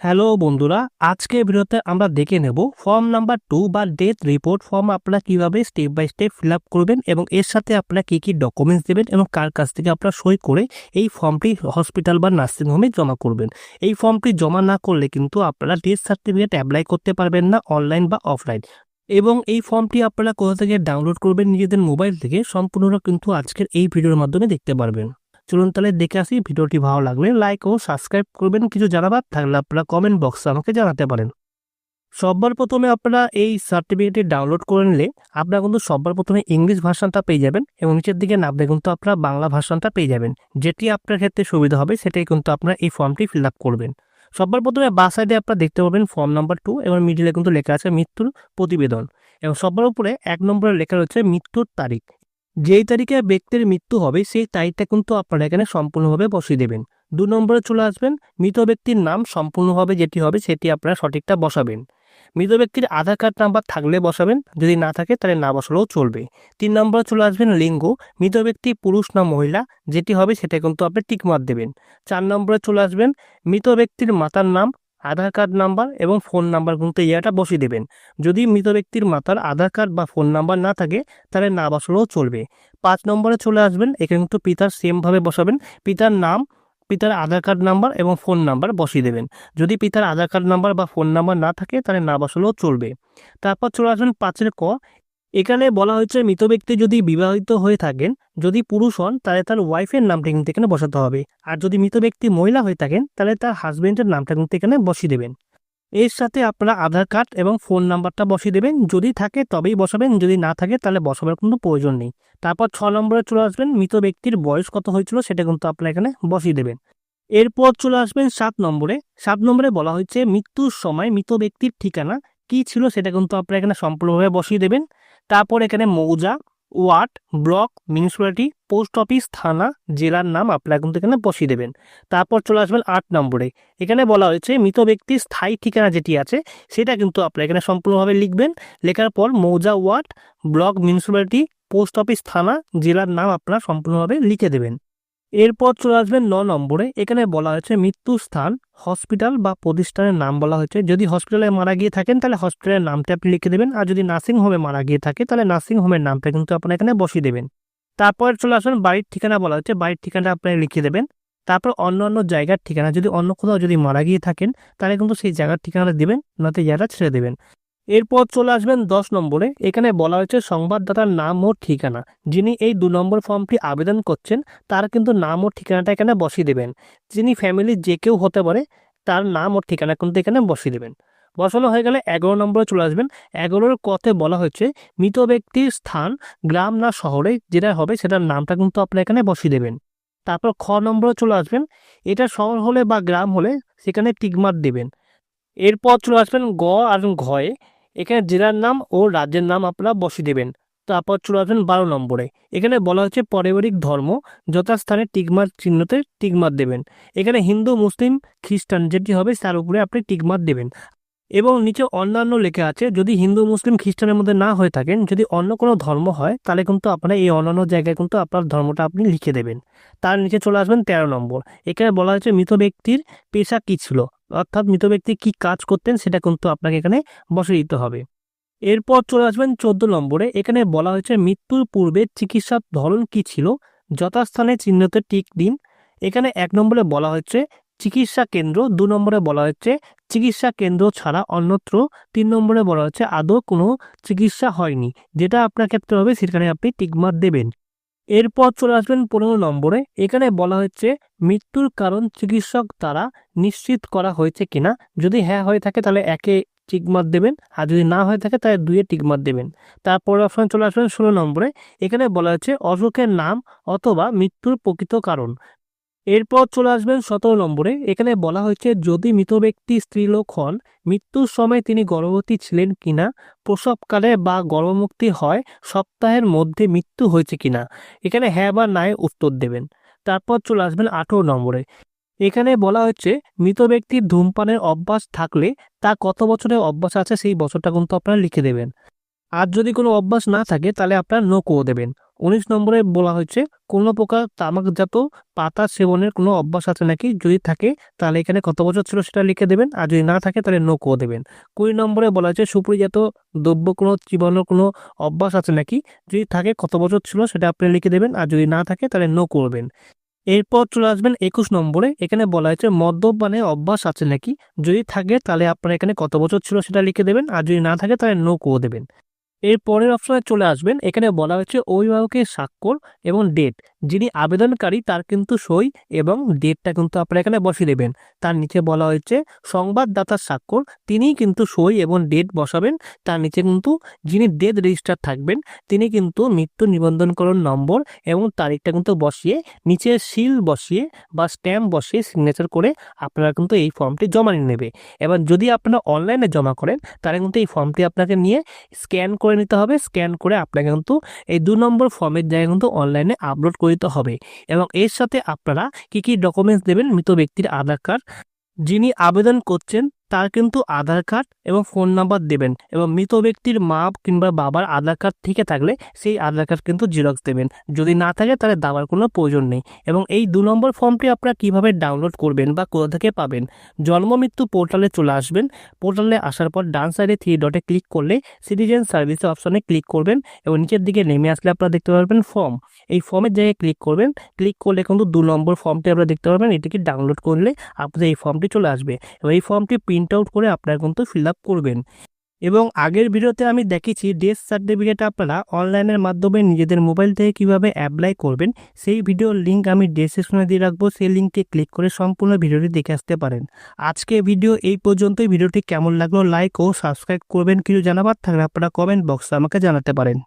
Hello বন্ধুরা, আজকে ভিডিওতে আমরা দেখে নেব ফর্ম নাম্বার টু বা ডেথ রিপোর্ট ফর্ম আপনারা কীভাবে step by step fill up করবেন এবং এর সাথে আপনারা কী কী ডকুমেন্টস দেবেন এবং কার কাছ থেকে আপনারা সই করে এই ফর্মটি হসপিটাল বা নার্সিংহোমে জমা করবেন। এই ফর্মটি জমা না করলে কিন্তু আপনারা ডেথ সার্টিফিকেট অ্যাপ্লাই করতে পারবেন না অনলাইন বা অফলাইন। এবং এই ফর্মটি আপনারা কোথা থেকে ডাউনলোড করবেন নিজেদের মোবাইল থেকে সম্পূর্ণরা কিন্তু আজকের এই ভিডিওর মাধ্যমে দেখতে পারবেন। চলুন তাহলে দেখে আসি, ভিডিওটি ভালো লাগলে লাইক ও সাবস্ক্রাইব করবেন। কিছু জানাবার থাকলে আপনারা কমেন্ট বক্সে আমাকে জানাতে পারেন। সবার প্রথমে আপনারা এই সার্টিফিকেটটি ডাউনলোড করে নিলে আপনারা কিন্তু সবার প্রথমে ইংলিশ ভার্সনটা পেয়ে যাবেন এবং নিচের দিকে নামলে কিন্তু আপনারা বাংলা ভার্সনটা পেয়ে যাবেন। যেটি আপনার ক্ষেত্রে সুবিধা হবে, সেটাই কিন্তু আপনারা এই ফর্মটি ফিল আপ করবেন। সবার প্রথমে বা সাইডে আপনারা দেখতে পাবেন ফর্ম নাম্বার টু এবং মিডিলে কিন্তু লেখা আছে মৃত্যুর প্রতিবেদন। এবং সবার উপরে এক নম্বরে লেখা রয়েছে মৃত্যুর তারিখ। যেই তারিখে ব্যক্তির মৃত্যু হবে, সেই তারিখটা কিন্তু আপনারা এখানে সম্পূর্ণভাবে বসিয়ে দেবেন। দু নম্বরে চলে আসবেন, মৃত ব্যক্তির নাম সম্পূর্ণভাবে যেটি হবে, সেটি আপনারা সঠিকটা বসাবেন। মৃত ব্যক্তির আধার কার্ড নাম্বার থাকলে বসাবেন, যদি না থাকে তাহলে না বসালেও চলবে। তিন নম্বরে চলে আসবেন লিঙ্গ, মৃত ব্যক্তি পুরুষ না মহিলা, যেটি হবে সেটা কিন্তু আপনি টিকমার দেবেন। চার নম্বরে চলে আসবেন, মৃত ব্যক্তির মাতার নাম আধার কার্ড নাম্বার এবং ফোন নাম্বার কিন্তু ইয়াটা বসিয়ে দেবেন। যদি মৃত ব্যক্তির মাতার আধার কার্ড বা ফোন নাম্বার না থাকে, তাহলে না বসালেও চলবে। পাঁচ নম্বরে চলে আসবেন, এখানে কিন্তু পিতার সেমভাবে বসাবেন। পিতার নাম, পিতার আধার কার্ড নাম্বার এবং ফোন নাম্বার বসিয়ে দেবেন। যদি পিতার আধার কার্ড নাম্বার বা ফোন নাম্বার না থাকে, তাহলে না বসালেও চলবে। তারপর চলে আসবেন পাঁচের ক এখানে বলা হয়েছে, মৃত ব্যক্তি যদি বিবাহিত হয়ে থাকেন, যদি পুরুষ হন, তাহলে তার ওয়াইফের নামটা কিন্তু এখানে বসাতে হবে। আর যদি মৃত ব্যক্তি মহিলা হয়ে থাকেন, তাহলে তার হাজবেন্ডের নামটা কিন্তু এখানে বসিয়ে দেবেন। এর সাথে আপনারা আধার কার্ড এবং ফোন নাম্বারটা বসিয়ে দেবেন। যদি থাকে, তবেই বসাবেন। যদি না থাকে, তাহলে বসাবার কোনো প্রয়োজন নেই। তারপর ছ নম্বরে চলে আসবেন, মৃত ব্যক্তির বয়স কত হয়েছিল সেটা কিন্তু আপনারা এখানে বসিয়ে দেবেন। এরপর চলে আসবেন সাত নম্বরে। সাত নম্বরে বলা হয়েছে, মৃত্যুর সময় মৃত ব্যক্তির ঠিকানা কি ছিল সেটা কিন্তু আপনারা এখানে সম্পূর্ণভাবে বসিয়ে দেবেন। তারপর এখানে মৌজা, ward, block, municipality, post office, থানা, জেলার নাম আপনারা কিন্তু এখানে বসিয়ে দেবেন। তারপর চলে আসবেন আট নম্বরে। এখানে বলা হয়েছে, মৃত ব্যক্তির স্থায়ী ঠিকানা যেটি আছে, সেটা কিন্তু আপনারা এখানে সম্পূর্ণভাবে লিখবেন। লেখার পর মৌজা, ward, block, municipality, post office, থানা, জেলার নাম আপনারা সম্পূর্ণভাবে লিখে দেবেন। এরপর চলে আসবেন ন নম্বরে। এখানে বলা হয়েছে মৃত্যুর স্থান হসপিটাল বা প্রতিষ্ঠানের নাম বলা হয়েছে। যদি হসপিটালে মারা গিয়ে থাকেন, তাহলে হসপিটালের নামটা আপনি লিখে দেবেন। আর যদি নার্সিং হোমে মারা গিয়ে থাকে, তাহলে নার্সিং হোমের নামটা কিন্তু আপনার এখানে বসিয়ে দেবেন। তারপর চলে আসবেন বাড়ির ঠিকানা বলা হচ্ছে বাড়ির ঠিকানা আপনি লিখে দেবেন। তারপর অন্য অন্য জায়গার ঠিকানা। যদি অন্য কোথাও যদি মারা গিয়ে থাকেন, তাহলে কিন্তু সেই জায়গার ঠিকানাটা দেবেন। নয়তো জায়গা ছেড়ে দেবেন। এরপর চলে আসবেন দশ নম্বরে। এখানে বলা হয়েছে সংবাদদাতার নাম ও ঠিকানা। যিনি এই দু নম্বর ফর্মটি আবেদন করছেন, তার কিন্তু নাম ও ঠিকানাটা এখানে বসিয়ে দেবেন। যিনি ফ্যামিলির যে কেউ হতে পারে, তার নাম ও ঠিকানা কিন্তু এখানে বসিয়ে দেবেন। বসানো হয়ে গেলে এগারো নম্বরে চলে আসবেন। এগারোর কথে বলা হয়েছে, মৃত ব্যক্তির স্থান, গ্রাম না শহরে, যেটা হবে সেটার নামটা কিন্তু আপনার এখানে বসিয়ে দেবেন। তারপর খ নম্বরে চলে আসবেন। এটা শহর হলে বা গ্রাম হলে সেখানে টিকমার দেবেন। এরপর চলে আসবেন গ আর ঘয়ে। এখানে জেলার নাম ও রাজ্যের নাম আপনারা বসিয়ে দেবেন। তারপর চলে আসবেন বারো নম্বরে। এখানে বলা হচ্ছে পারিবারিক ধর্ম, যথাস্থানে টিকমার চিহ্নতে টিকমার দেবেন। এখানে হিন্দু, মুসলিম, খ্রিস্টান যেটি হবে তার উপরে আপনি টিকমার দেবেন। এবং নিচে অন্যান্য লেখা আছে, যদি হিন্দু, মুসলিম, খ্রিস্টানের মধ্যে না হয়ে থাকেন, যদি অন্য কোনো ধর্ম হয়, তাহলে কিন্তু আপনারা এই অন্যান্য জায়গায় কিন্তু আপনার ধর্মটা আপনি লিখে দেবেন। তার নিচে চলে আসবেন তেরো নম্বর। এখানে বলা হয়েছে মৃত ব্যক্তির পেশা কী ছিল? অর্থাৎ মৃত ব্যক্তি কী কাজ করতেন সেটা কিন্তু আপনাকে এখানে বসে দিতে হবে। এরপর চলে আসবেন চোদ্দ নম্বরে। এখানে বলা হয়েছে, মৃত্যুর পূর্বে চিকিৎসার ধরন কি ছিল? যথাস্থানে চিহ্নতে টিক দিন। এখানে এক নম্বরে বলা হচ্ছে চিকিৎসা কেন্দ্র। দু নম্বরে বলা হচ্ছে চিকিৎসা কেন্দ্র ছাড়া অন্যত্র। তিন নম্বরে বলা হচ্ছে আদৌ কোনো চিকিৎসা হয়নি। যেটা আপনার ক্ষেত্রে হবে, সেখানে আপনি টিকমার দেবেন। এরপর চলে আসবেন পনেরো নম্বরে। এখানে বলা হচ্ছে মৃত্যুর কারণ চিকিৎসক দ্বারা নিশ্চিত করা হয়েছে কিনা। যদি হ্যাঁ হয়ে থাকে তাহলে একে টিকমার দেবেন, আর যদি না হয়ে থাকে তাহলে দুয়ে টিকমার দেবেন। তারপর অপশন চলে আসবেন ষোলো নম্বরে। এখানে বলা হচ্ছে অসুখের নাম অথবা মৃত্যুর প্রকৃত কারণ। এরপর চলে আসবেন সতেরো নম্বরে। এখানে বলা হয়েছে, যদি মৃত ব্যক্তি স্ত্রীলোক হন, মৃত্যুর সময় তিনি গর্ভবতী ছিলেন কিনা, প্রসবকালে বা গর্ভমুক্তি হয়, সপ্তাহের মধ্যে মৃত্যু হয়েছে কিনা। এখানে হ্যাঁ বা নাই উত্তর দেবেন। তারপর চলে আসবেন আঠেরো নম্বরে। এখানে বলা হচ্ছে মৃত ব্যক্তির ধূমপানের অভ্যাস থাকলে তা কত বছরের অভ্যাস আছে সেই বছরটা কিন্তু আপনারা লিখে দেবেন। আর যদি কোনো অভ্যাস না থাকে, তাহলে আপনারা নো করে দেবেন। উনিশ নম্বরে বলা হয়েছে, কোনো প্রকার তামাকজাত পাতা সেবনের কোনো অভ্যাস আছে নাকি? যদি থাকে, তাহলে এখানে কত বছর ছিল সেটা লিখে দেবেন, আর যদি না থাকে, তাহলে নো করে দেবেন। কুড়ি নম্বরে বলা হয়েছে সুপরিজাত দ্রব্য কোনো জীবনের কোনো অভ্যাস আছে নাকি? যদি থাকে, কত বছর ছিল সেটা আপনি লিখে দেবেন, আর যদি না থাকে, তাহলে নো করবেন এরপর চলে আসবেন একুশ নম্বরে, এখানে বলা হয়েছে মদ্যপানের অভ্যাস আছে নাকি? যদি থাকে, তাহলে আপনার এখানে কত বছর ছিল সেটা লিখে দেবেন, আর যদি না থাকে, তাহলে নো করে দেবেন। এর পরের অপশনে চলে আসবেন। এখানে বলা হয়েছে অভিভাবকের স্বাক্ষর এবং ডেট যিনি আবেদনকারী তার কিন্তু সই এবং ডেটটা কিন্তু আপনারা এখানে বসিয়ে দেবেন। তার নিচে বলা হয়েছে সংবাদদাতার স্বাক্ষর, তিনিই কিন্তু সই এবং ডেট বসাবেন। তার নিচে কিন্তু যিনি ডেথ রেজিস্টার থাকবেন, তিনি কিন্তু মৃত্যু নিবন্ধনকরণ নম্বর এবং তারিখটা কিন্তু বসিয়ে, নিচে সিল বসিয়ে বা স্ট্যাম্প বসিয়ে সিগনেচার করে আপনারা কিন্তু এই ফর্মটি জমা নিয়ে নেবে। এবার যদি আপনারা অনলাইনে জমা করেন, তাহলে কিন্তু এই ফর্মটি আপনাকে নিয়ে স্ক্যান করে নিতে হবে। স্ক্যান করে আপনাকে কিন্তু এই দু নম্বর ফর্মের জায়গায় কিন্তু অনলাইনে আপলোড করে দিতে হবে। এবং এর সাথে আপনারা কি কি ডকুমেন্টস দেবেন মৃত ব্যক্তির আধার কার্ড যিনি আবেদন করছেন তার কিন্তু আধার কার্ড এবং ফোন নাম্বার দেবেন এবং মৃত ব্যক্তির মা কিংবা বাবার আধার কার্ড থেকে থাকলে সেই আধার কার্ড কিন্তু জিরক্স দেবেন। যদি না থাকে তাহলে দেওয়ার কোনো প্রয়োজন নেই এবং এই দু নম্বর ফর্মটি আপনারা কীভাবে ডাউনলোড করবেন বা কোথা থেকে পাবেন? জন্ম মৃত্যু পোর্টালে চলে আসবেন। পোর্টালে আসার পর ডান সাইডে থ্রি ডটে ক্লিক করলে সিটিজেন সার্ভিস অপশনে ক্লিক করবেন এবং নিচের দিকে নেমে আসলে আপনারা দেখতে পারবেন ফর্ম এই ফর্মের জায়গায় ক্লিক করবেন। ক্লিক করলে কিন্তু দু নম্বর ফর্মটি আপনারা দেখতে পারবেন। এটিকে ডাউনলোড করলে আপনাদের এই ফর্মটি চলে আসবে এবং এই ফর্মটি প্রিন্ট আউট করে আপনারা কিন্তু ফিল আপ করবেন। এবং আগের ভিডিওতে আমি দেখেছি ডেথ সার্টিফিকেট আপনারা অনলাইনের মাধ্যমে নিজেদের মোবাইল থেকে কীভাবে অ্যাপ্লাই করবেন, সেই ভিডিওর লিঙ্ক আমি ডেসক্রিপশনে দিয়ে রাখব, সেই লিঙ্কে ক্লিক করে সম্পূর্ণ ভিডিওটি দেখে আসতে পারেন। আজকে ভিডিও এই পর্যন্তই, ভিডিওটি কেমন লাগল লাইক ও সাবস্ক্রাইব করবেন, কিছু জানাবার থাকলে আপনারা কমেন্ট বক্সে আমাকে জানাতে পারেন।